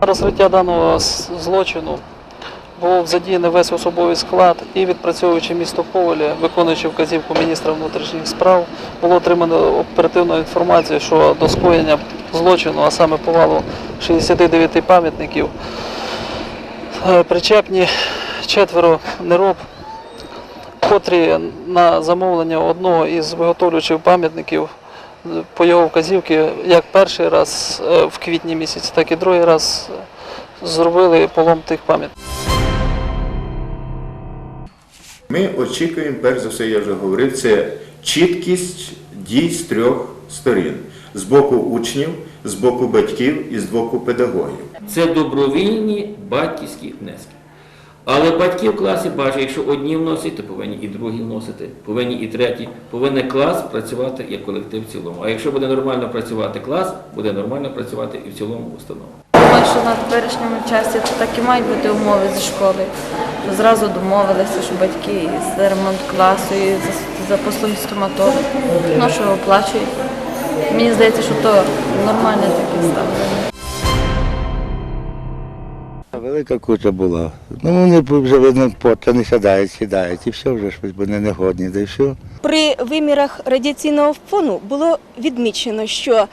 Розкриття даного злочину був задіяний весь особовий склад і відпрацьовуючи місто Ковалі, виконуючи вказівку міністра внутрішніх справ, було отримано оперативну інформацію, що до скоєння злочину, а саме повалу 69 пам'ятників, е, причепні четверо нероб, котрі на замовлення одного із виготовлюючих пам'ятників по його вказівки, як перший раз е, в квітні місяці, так і другий раз е, зробили полом тих пам'ятників. Ми очікуємо, перш за все, я вже говорив, це чіткість дій з трьох сторін: з боку учнів, з боку батьків і з боку педагогів. Це добровільні батьківські внески. Але батьки в класі бачать, якщо одні вносять, то повинні і другі вносити, повинні і треті. Повинен клас працювати як колектив в цілому. А якщо буде нормально працювати клас, буде нормально працювати і в цілому установа. Думаю, що на теперішньому часі то так і мають бути умови зі школи. Зразу домовилися, що батьки за ремонт класу, і за, за послуги стоматолога, ну, що оплачують. Мені здається, що то нормальне таке ставлення. Велика куча була. Ну вони вже видно, пота не сідають, сідають, і все вже ж вони не годні, да і все. При вимірах радіаційного фону було відмічено, що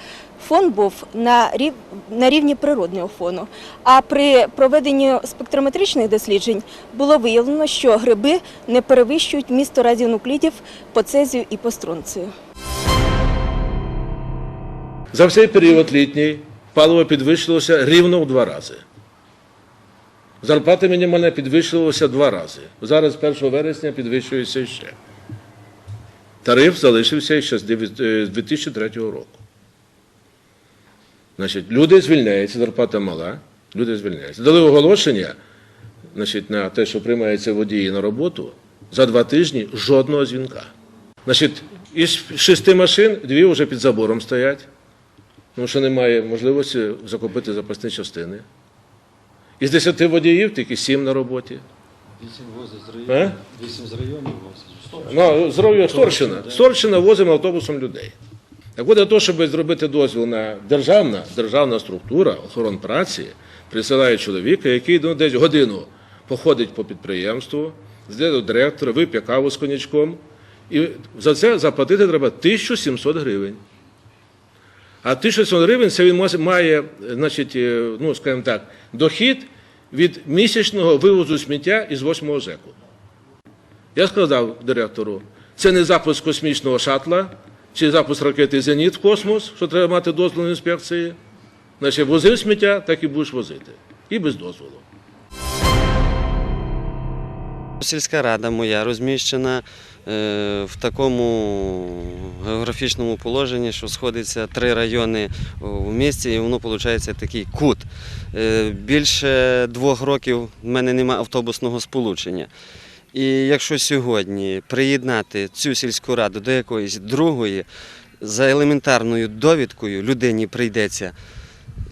фон був на, рів... на рівні природнього фону. А при проведенні спектрометричних досліджень було виявлено, що гриби не перевищують місто радіонуклідів по цезію і по стронцію. За цей період літній паливо підвищилося рівно в два рази. Зарплата мінімальна підвищилася два рази. Зараз 1 вересня підвищується ще. Тариф залишився ще з е, з 2003 року. Значить, люди звільняються, зарплата мала, люди звільняються. Дали оголошення значить, на те, що приймаються водії на роботу, за два тижні жодного дзвінка. Значить, із шести машин дві вже під забором стоять, тому що немає можливості закупити запасні частини. Із десяти водіїв тільки сім на роботі. Вісім возить з районів. Вісім з районів возить. Ну, здоров'я Сторщина. Сторщина возимо автобусом людей. Так от для того, щоб зробити дозвіл на державна, державна структура охорон праці, присилає чоловіка, який ну, десь годину походить по підприємству, зайде до директора, вип'є каву з конячком, і за це заплатити треба 1700 гривень. А 1600 гривень це він має- значить, е, ну, скажімо так, дохід від місячного вивозу сміття із 8 зеку. Я сказав директору, це не запуск космічного шатла чи запуск ракети Зеніт в космос, що треба мати дозвіл інспекції. Значить, возив сміття, так і будеш возити. І без дозволу. Сільська рада моя розміщена е, в такому географічному положенні, що сходиться три райони у місті, і воно виходить такий кут. Е, Більше двох років в мене немає автобусного сполучення. І якщо сьогодні приєднати цю сільську раду до якоїсь другої, за елементарною довідкою людині прийдеться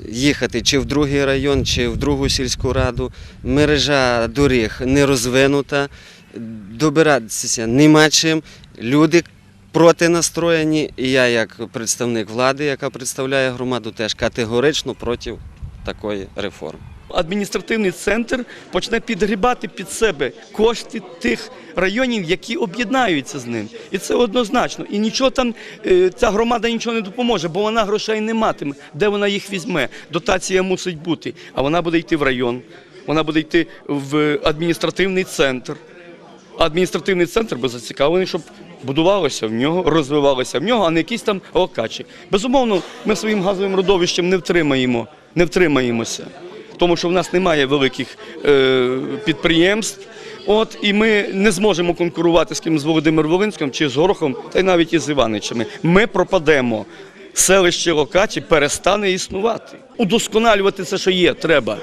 їхати чи в другий район, чи в другу сільську раду. Мережа доріг не розвинута, добиратися нема чим. Люди проти настроєні, і я, як представник влади, яка представляє громаду, теж категорично проти такої реформи. Адміністративний центр почне підгрібати під себе кошти тих районів, які об'єднаються з ним. І це однозначно. І нічого там е, ця громада нічого не допоможе, бо вона грошей не матиме. Де вона їх візьме? Дотація мусить бути. А вона буде йти в район, вона буде йти в адміністративний центр. Адміністративний центр би зацікавлений, щоб будувалося в нього, розвивалося в нього, а не якісь там локачі. Безумовно, ми своїм газовим родовищем не втримаємо, не втримаємося, тому що в нас немає великих е, підприємств. От і ми не зможемо конкурувати з ким з Володимиром Волинським чи з Горохом, та й навіть із Іваничами. Ми пропадемо. Селище Локачі перестане існувати. Удосконалювати це, що є, треба.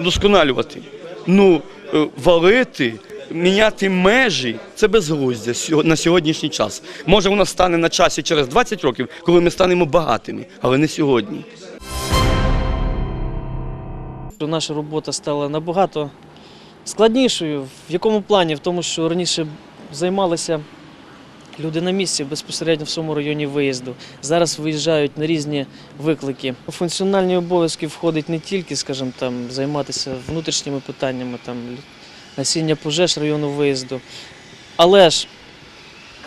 Удосконалювати. Ну, е, валити, міняти межі це безглуздя на сьогоднішній час. Може, воно стане на часі через 20 років, коли ми станемо багатими, але не сьогодні. Наша робота стала набагато складнішою. В якому плані? В тому, що раніше займалися Люди на місці безпосередньо в своєму районі виїзду. Зараз виїжджають на різні виклики. У функціональні обов'язки входить не тільки, скажімо, там займатися внутрішніми питаннями, там насіння пожеж району виїзду, але ж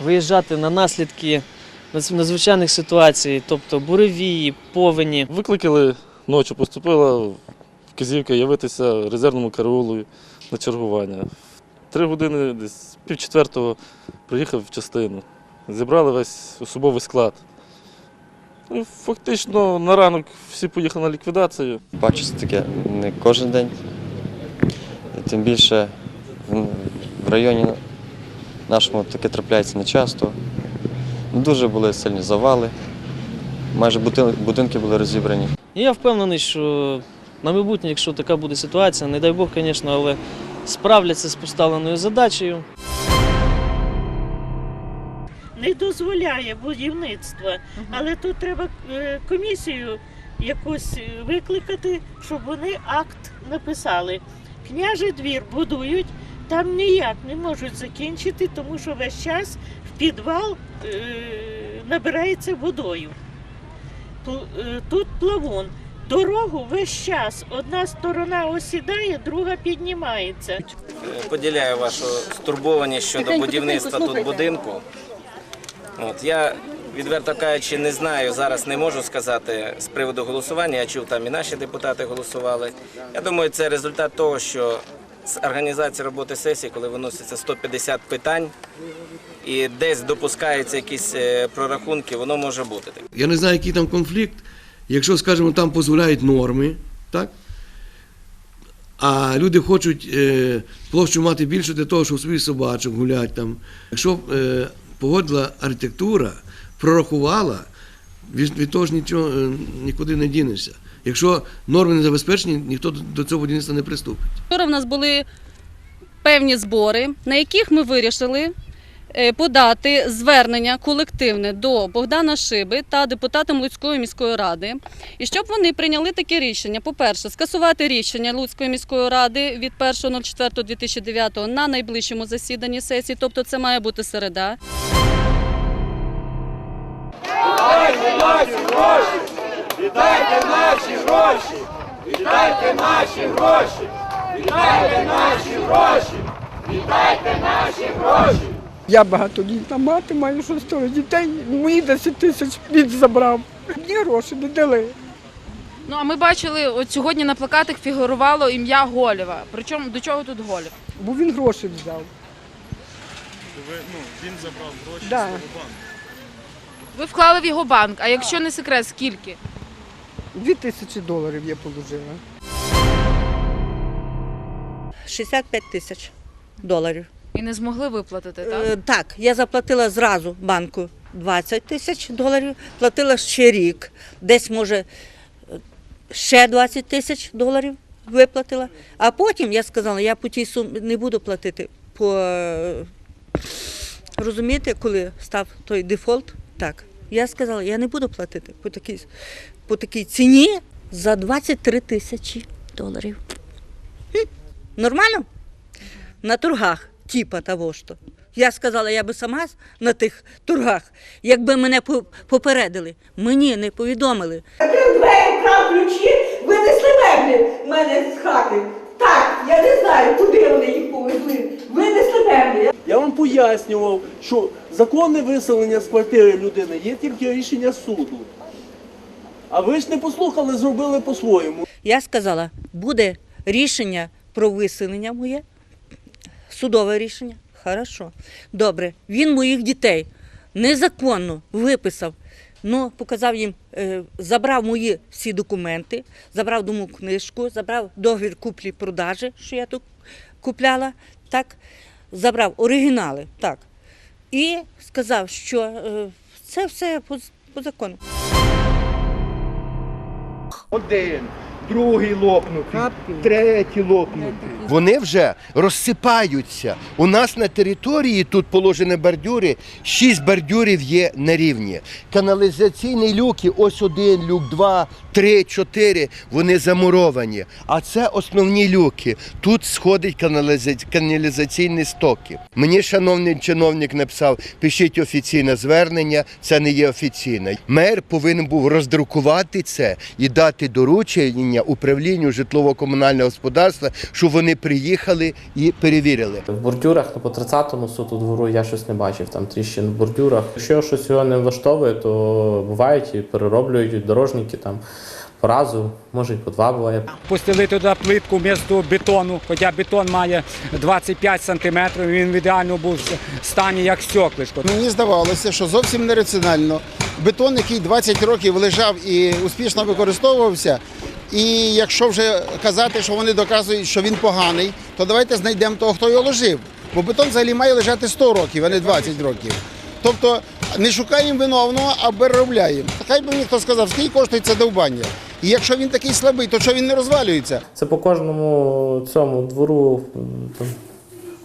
виїжджати на наслідки надзвичайних ситуацій, тобто буревії, повені. Викликали ночі, поступила вказівка явитися резервному караулу на чергування. Три години, десь пів четвертого, приїхав в частину. Зібрали весь особовий склад. І фактично на ранок всі поїхали на ліквідацію. Бачу це таке не кожен день. Тим більше в- в районі нашому таке трапляється не часто. Дуже були сильні завали. Майже будинки були розібрані. Я впевнений, що на майбутнє, якщо така буде ситуація, не дай Бог, звісно, але справляться з поставленою задачею. не дозволяє будівництво, але тут треба е, комісію якусь е, викликати, щоб вони акт написали. Княжий двір будують, там ніяк не можуть закінчити, тому що весь час в підвал е, набирається водою. Е, Тут плавун. Дорогу весь час одна сторона осідає, друга піднімається. поділяю вашу стурбованість щодо будівництва тут будинку. От я відверто кажучи, не знаю зараз, не можу сказати з приводу голосування. Я чув, там і наші депутати голосували. Я думаю, це результат того, що з організації роботи сесії, коли виноситься 150 питань і десь допускаються якісь е, прорахунки, воно може бути. Я не знаю, який там конфлікт. Якщо, скажімо, там дозволяють норми, так? А люди хочуть е, площу мати більше для того, щоб свої собачок гулять там. Якщо е, погодила архітектура, прорахувала, від, від того ж нічого е, нікуди не дінешся. Якщо норми не забезпечені, ніхто до, цього будівництва не приступить. Вчора в нас були певні збори, на яких ми вирішили подати звернення колективне до Богдана Шиби та депутатам Луцької міської ради. І щоб вони прийняли таке рішення: по-перше, скасувати рішення Луцької міської ради від 1.04.2009 на найближчому засіданні сесії, тобто це має бути середа. Віддайте наші гроші! Віддайте наші гроші! Віддайте наші гроші! Віддайте наші гроші! Віддайте наші гроші! Я багатодітна мати, маю шестеро дітей, мої 10 тисяч він забрав. Мені гроші не дали. Ну а ми бачили, от сьогодні на плакатах фігурувало ім'я Голєва. Причому до чого тут Голєв? Бо він гроші взяв. ну, він забрав гроші Да. банку. Ви вклали в його банк, а якщо не секрет, скільки? Дві тисячі доларів я положила. 65 тисяч доларів. І не змогли виплатити, Е, так? Так, я заплатила зразу банку 20 тисяч доларів, платила ще рік, десь може е, ще 20 тисяч доларів виплатила. А потім я сказала, я по тій сумі не буду платити. По, е, розумієте, коли став той дефолт, так. Я сказала, я не буду платити по такій, по такій ціні за 23 тисячі доларів. Хм, Нормально? на торгах, типа того що. Я сказала, я би сама на тих торгах, якби мене попередили. Мені не повідомили. Закрив двері, вкрав ключі, винесли меблі в мене з хати. Так, я не знаю, куди вони їх повезли. Винесли меблі. Я вам пояснював, що законне виселення з квартири людини є тільки рішення суду. А ви ж не послухали, зробили по-своєму. Я сказала, буде рішення про виселення моє, судове рішення. Хорошо. Добре. Він моїх дітей незаконно виписав. Ну, показав їм, е, забрав мої всі документи, забрав дому книжку, забрав договір куплі-продажі, що я тут купляла, так, забрав оригінали, так. І сказав, що е, це все по, по закону. Один другий лопнутий, третій лопнутий. Вони вже розсипаються. У нас на території тут положені бордюри, шість бордюрів є на рівні. Каналізаційні люки, ось один люк, два, три, чотири, вони замуровані. А це основні люки. Тут сходить каналіза- каналізаційні стоки. Мені шановний чиновник написав, пишіть офіційне звернення, це не є офіційне. Мер повинен був роздрукувати це і дати доручення управлінню житлово-комунального господарства, щоб вони приїхали і перевірили. В бордюрах ну, по 30-му соту двору я щось не бачив, там тріщин в бордюрах. Якщо щось його не влаштовує, то бувають і перероблюють дорожники там по разу, може і по два буває. Постелити туди плитку вмісто бетону, хоча бетон має 25 сантиметрів, він в ідеальному був стані як стеклишко. Мені здавалося, що зовсім нераціонально. Бетон, який 20 років лежав і успішно використовувався. І якщо вже казати, що вони доказують, що він поганий, то давайте знайдемо того, хто його ложив. Бо бетон взагалі має лежати 100 років, а не 20 років. Тобто не шукаємо виновного, а переробляємо. Хай би мені хто сказав, скільки коштує це довбання. І якщо він такий слабий, то що він не розвалюється? Це по кожному цьому двору там,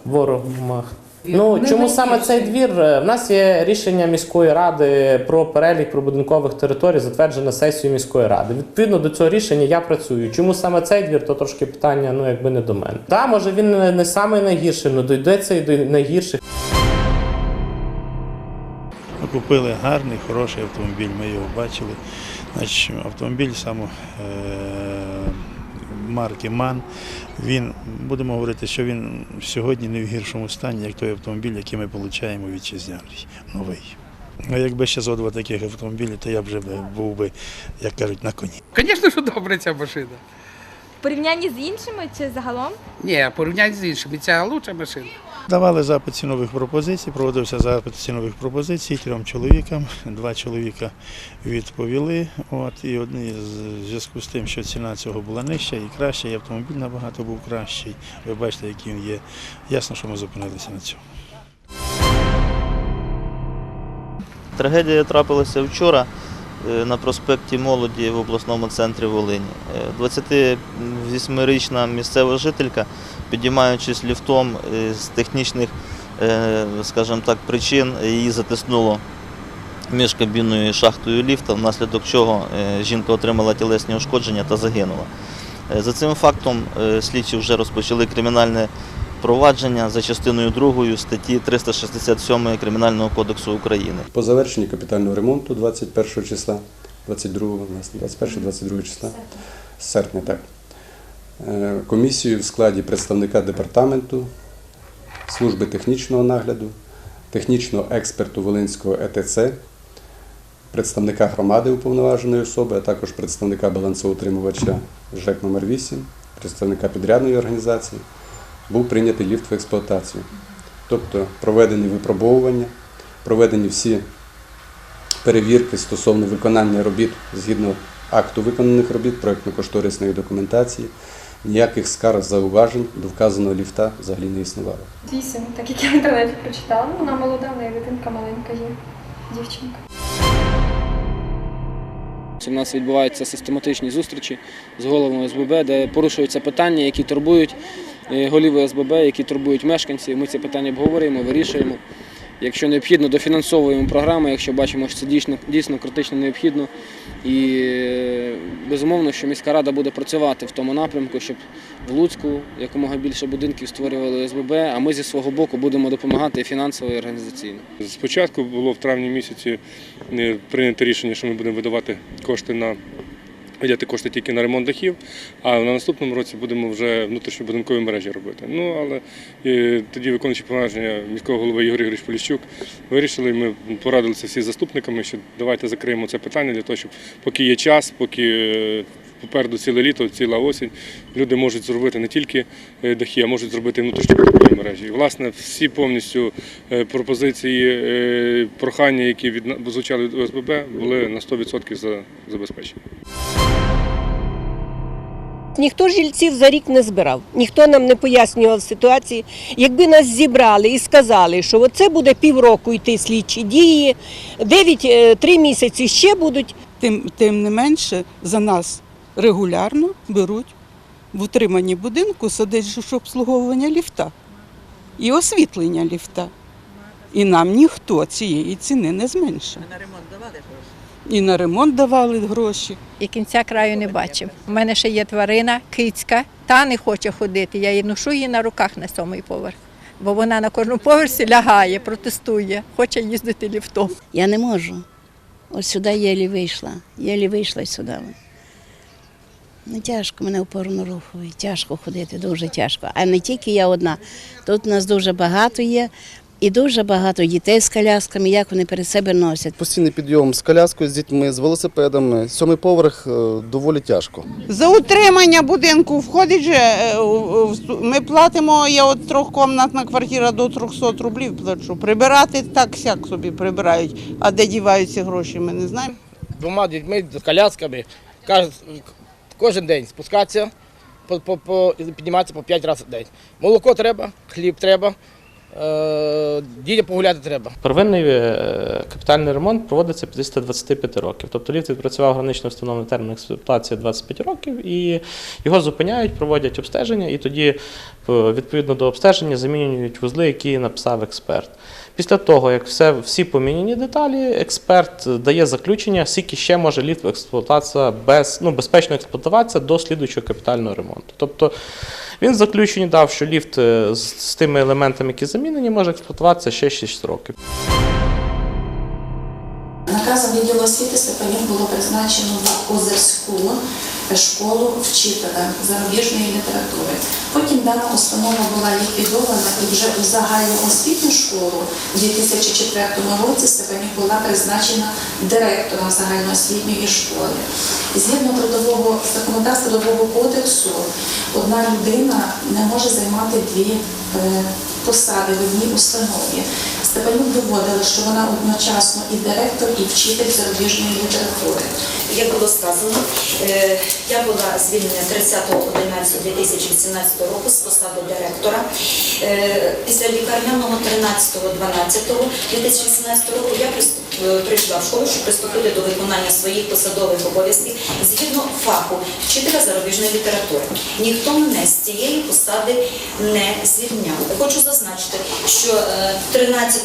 ворогах. Ну чому саме цей двір? Е, В нас є рішення міської ради про перелік прибудинкових територій, затверджене сесією міської ради. Відповідно до цього рішення я працюю. Чому саме цей двір, то трошки питання, ну якби не до мене. Так, може він не, не самий найгірший, але дійдеться і до найгірших. Ми купили гарний, хороший автомобіль, ми його бачили. Значить, автомобіль саме е, марки МАН. Він, будемо говорити, що він сьогодні не в гіршому стані, як той автомобіль, який ми отримуємо вітчизняний, новий. А якби ще зо два таких автомобілів, то я б вже був би, як кажуть, на коні. Звісно, що добре ця машина. В порівнянні з іншими чи загалом? Ні, порівнянь з іншими, ця лучша машина. Давали запит цінових пропозицій, проводився запит цінових пропозицій трьом чоловікам. Два чоловіка відповіли. От, і одні з зв'язку з тим, що ціна цього була нижча і краща, і автомобіль набагато був кращий. Ви бачите, який він є. Ясно, що ми зупинилися на цьому. Трагедія трапилася вчора на проспекті Молоді в обласному центрі Волині. Е, 28-річна місцева жителька, підіймаючись ліфтом е, з технічних, е, скажімо так, причин, її затиснуло між кабіною і шахтою ліфта, внаслідок чого е, жінка отримала тілесні ушкодження та загинула. Е, За цим фактом е, слідчі вже розпочали кримінальне провадження за частиною 2 статті 367 Кримінального кодексу України. По завершенні капітального ремонту 21 числа, 22, 21-22 числа, серпня, так. е, Комісією в складі представника департаменту, служби технічного нагляду, технічного експерту Волинського ЕТЦ, представника громади уповноваженої особи, а також представника балансоутримувача ЖЕК номер 8 представника підрядної організації, був прийнятий ліфт в експлуатацію. Тобто проведені випробовування, проведені всі перевірки стосовно виконання робіт згідно акту виконаних робіт, проєктно-кошторисної документації. Ніяких скарг зауважень до вказаного ліфта взагалі не існувало. Вісім, так як я в інтернеті прочитала. Ну, Вона молода, в неї дитинка маленька є, дівчинка. У нас відбуваються систематичні зустрічі з головами СББ, де порушуються питання, які турбують голів СББ, які турбують мешканців. Ми ці питання обговорюємо, вирішуємо. Якщо необхідно, дофінансовуємо програми, якщо бачимо, що це дійсно, дійсно критично необхідно. І е, безумовно, що міська рада буде працювати в тому напрямку, щоб в Луцьку якомога більше будинків створювали СББ, а ми зі свого боку будемо допомагати фінансово і організаційно. Спочатку було в травні місяці е, прийнято рішення, що ми будемо видавати кошти на виділяти кошти тільки на ремонт дахів, а на наступному році будемо вже внутрішньобудинкові мережі робити. Ну але і, тоді виконуючи повноваження міського голови Ігор Ігоріч Поліщук вирішили, ми порадилися всі з заступниками, що давайте закриємо це питання для того, щоб поки є час, поки е, попереду ціле літо, ціла осінь, люди можуть зробити не тільки е, дахи, а можуть зробити внутрішньобудинкові мережі. І, власне, всі повністю е, пропозиції, е, прохання, які від звучали від ОСББ, були на 100% за- забезпечені. Ніхто жильців за рік не збирав, ніхто нам не пояснював ситуації. Якби нас зібрали і сказали, що оце буде півроку йти слідчі дії, 9-3 місяці ще будуть. Тим, тим не менше за нас регулярно беруть в утриманні будинку садить обслуговування ліфта і освітлення ліфта. І нам ніхто цієї ціни не зменшив. На ремонт давали гроші? І на ремонт давали гроші. І кінця краю не бачив. У мене ще є тварина кицька, та не хоче ходити. Я її ношу її на руках на сьомий поверх. Бо вона на кожному поверсі лягає, протестує, хоче їздити ліфтом. Я не можу. Ось сюди єлі вийшла. Єлі вийшла сюди. Ну, тяжко, мене опорно рухає, тяжко ходити, дуже тяжко. А не тільки я одна. Тут нас дуже багато є, і дуже багато дітей з колясками, як вони перед себе носять. Постійний підйом з коляскою, з дітьми, з велосипедами. Сьомий поверх е, доволі тяжко. За утримання будинку входить же, е, ми платимо, я от трьохкомнатна квартира до 300 рублів плачу. Прибирати так сяк собі прибирають, а де діваються гроші, ми не знаємо. двома дітьми з колясками кожен, день спускатися, по, по, по, підніматися по 5 разів в день. Молоко треба, хліб треба, е, дітям погуляти треба. Первинний е, капітальний ремонт проводиться після 25 років. Тобто ліфт відпрацював гранично встановлений термін експлуатації 25 років, і його зупиняють, проводять обстеження, і тоді е, відповідно до обстеження замінюють вузли, які написав експерт. Після того, як все, всі поміняні деталі, експерт дає заключення, скільки ще може ліфт експлуатація без, ну, безпечно експлуатуватися до слідуючого капітального ремонту. Тобто він в заключенні дав, що ліфт е, з, з тими елементами, які замінені, може експлуатуватися ще 6 років. Наказом відділу освіти Степанів було призначено в Озерську школу вчителя зарубіжної літератури. Потім дана установа була ліквідована і вже у загальну освітню школу у 2004 році Степанів була призначена директором загальноосвітньої школи. Згідно трудового законодавства трудового кодексу, одна людина не може займати дві е, посади в одній установі. Степанюк доводила, що вона одночасно і директор, і вчитель зарубіжної літератури. Як було сказано, е, я була звільнена 30.11.2018 року з посади директора. Е, Після лікарняного 13.12.2018 року я приступ- е, прийшла в школу, щоб приступити до виконання своїх посадових обов'язків згідно фаху вчителя зарубіжної літератури. Ніхто мене з цієї посади не звільняв. Хочу зазначити, що е, 13.12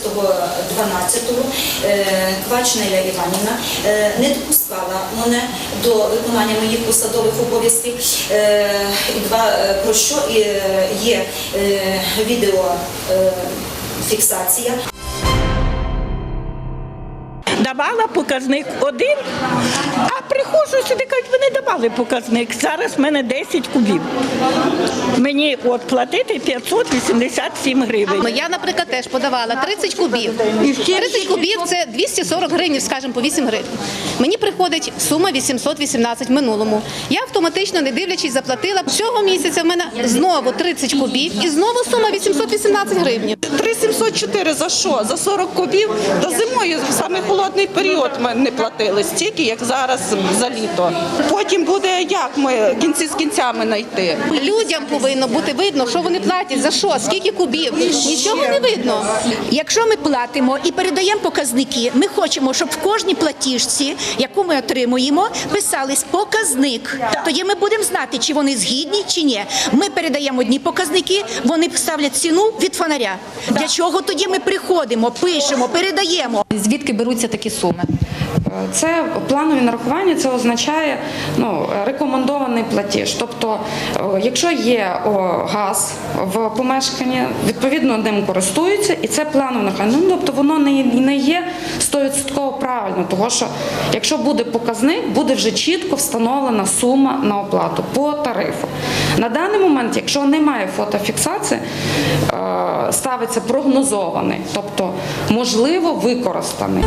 е, Квач Іванівна е, не допускала мене до виконання моїх посадових обов'язків. Е, два е, про що е, є е, відео е, фіксація. Давала показник один, а приходжу сюди, кажуть, ви не давали показник. Зараз в мене 10 кубів. Мені от платити 587 гривень. Ну, Я, наприклад, теж подавала 30 кубів. 30 кубів це 240 гривень, скажімо, по 8 гривень. Мені приходить сума 818 в минулому. Я автоматично, не дивлячись, заплатила. Цього місяця в мене знову 30 кубів і знову сума 818 гривень. 3704 за що? За 40 кубів? Та зимою саме холодний період ми не платили стільки, як зараз за літо. Потім буде як ми кінці з кінцями знайти. Людям повинно бути видно, що вони платять, за що, скільки кубів. Нічого не видно. Якщо ми платимо і передаємо показники, ми хочемо, щоб в кожній платіжці, яку ми отримуємо, писались показник. Тоді ми будемо знати, чи вони згідні, чи ні. Ми передаємо одні показники, вони ставлять ціну від фонаря. Для чого тоді ми приходимо, пишемо, передаємо? Звідки беруться такі суми? Це планові нарахування, це означає ну, рекомендований платіж. Тобто, е, якщо є газ в помешканні, відповідно ним користуються, і це планове нарахування. Ну, тобто воно не, не є 100% правильно, тому що якщо буде показник, буде вже чітко встановлена сума на оплату по тарифу. На даний момент, якщо немає фотофіксації, е, ставиться прогнозований, тобто можливо використаний.